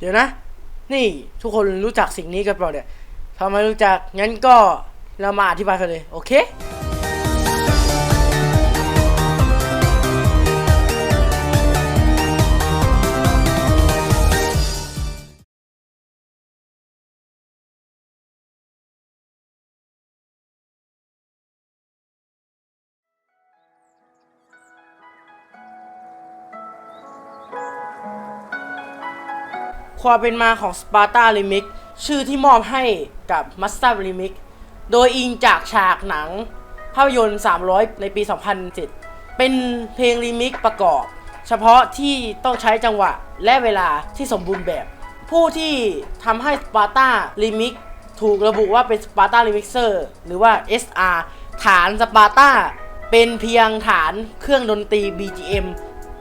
เดี๋ยวนะ นี่ทุกคนรู้จักสิ่งนี้กันเปล่าเนี่ยถ้าไม่รู้จักงั้นก็เรามาอธิบายกันเลย โอเค ความเป็นมาของ Sparta Remix ชื่อที่มอบให้กับ Master Remix โดยอิงจากฉากหนัง ภาพยนตร์ 300 ในปี 2007 เป็นเพลงรีมิกประกอบ เฉพาะที่ต้องใช้จังหวะและเวลาที่สมบูรณ์แบบ ผู้ที่ทำให้ Sparta Remix ถูกระบุว่าเป็น Sparta Remixer หรือว่า SR ฐาน Sparta เป็นเพียงฐานเครื่องดนตรี BGM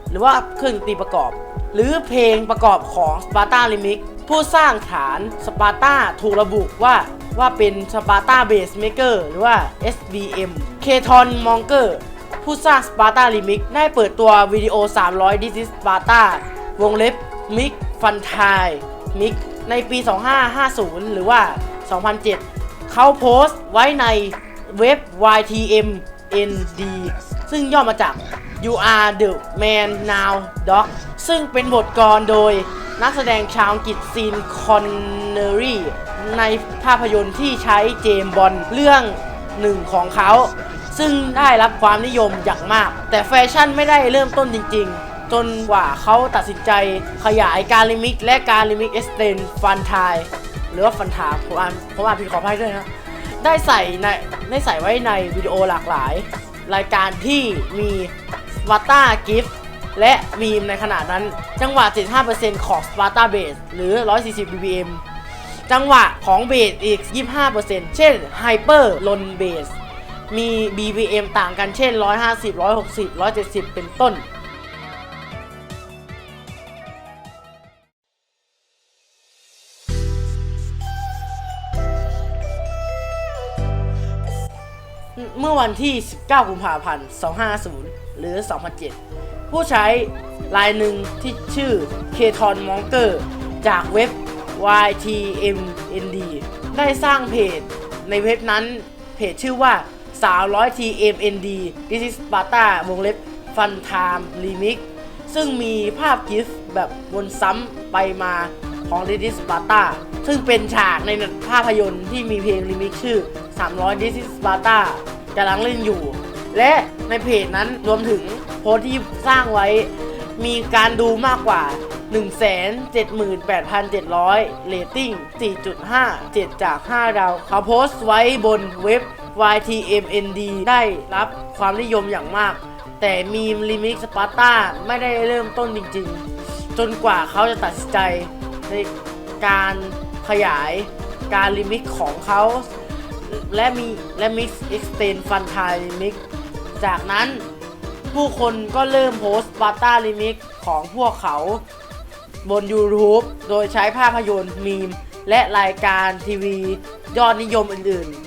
หรือว่าเครื่องดนตรีประกอบ หรือเพลงประกอบของ Sparta Remix ผู้สร้างฐาน Sparta ถูกระบุว่าว่าเป็น Sparta Bass Maker หรือว่า SBM k t o n Monger ผู้สร้าง Sparta Remix ได้เปิดตัววิดีโอ 300 This is Sparta วงเล็บ Mix Fun Time Mix ในปี 2550 หรือว่า 2007 เขาโพสต์ไว้ในเว็บ YTMND ซึ่งย่อมาจาก You are the man now dog ซึ่งเป็นบทกลโดยนักแสดงชาวอังกฤษซีนคอนเนอรี่ในภาพยนตร์ที่ใช้เจมส์บอนด์เรื่องหนึ่งของเขา ซึ่งได้รับความนิยมอย่างมาก แต่แฟชั่นไม่ได้เริ่มต้นจริงๆ จนกว่าเขาตัดสินใจขยายการลิมิกและการลิมิกเอสเตนฟันทายหรือว่าฟันทาผมอ่านผมอ่านผิดขออภัยด้วยนะ ได้ใส่ในได้ใส่ไว้ในวิดีโอหลากหลาย รายการที่มี ปาร์ต a กิฟและมีมในขณะนั้น จังหวะ 75%ของสปาร์ตาเบสหรือ 140 BPM จังหวะของเบสอีก 25%เช่นไฮเปอร์ลนเบสมี BPM ต่างกันเช่น 150 160 170 เป็นต้น เมื่อวันที่ 19 กุมภาพันธ์ 250 หรือ 2007 ผู้ใช้รายหนึ่งที่ชื่อ k t o n Monger จากเว็บ YTMND ได้สร้างเพจในเว็บนั้นเพจชื่อว่า 300 TMND This is Sparta วงเล็บ Fun Time Remix ซึ่งมีภาพกิฟต์แบบวนซ้ำไปมาของ This is Sparta ซึ่งเป็นฉากในภาพยนตร์ที่มีเพลงรีมิกชื่อ 300 This is Sparta กำลังเล่นอยู่ และในเพจนั้นรวมถึงโพสที่สร้างไว้ มีการดูมากกว่า 178,700 เรตติ้ง 4.5 7 จาก 5 ดาวเขาโพสต์ไว้บนเว็บ YTMND ได้รับความนิยมอย่างมาก แต่มีมลิมิกสปาร์ตาไม่ได้เริ่มต้นจริงๆ จนกว่าเขาจะตัดสินใจในการขยายการลิมิกของเขา และมีและมิกซ์เอ็กซ์เตนฟันทายลิมิกจากนั้นผู้คนก็เริ่มโพสต์ปาต้าลิมิกของพวกเขาบน YouTube โดยใช้ภาพยนตร์มีม และรายการทีวียอดนิยมอื่นๆ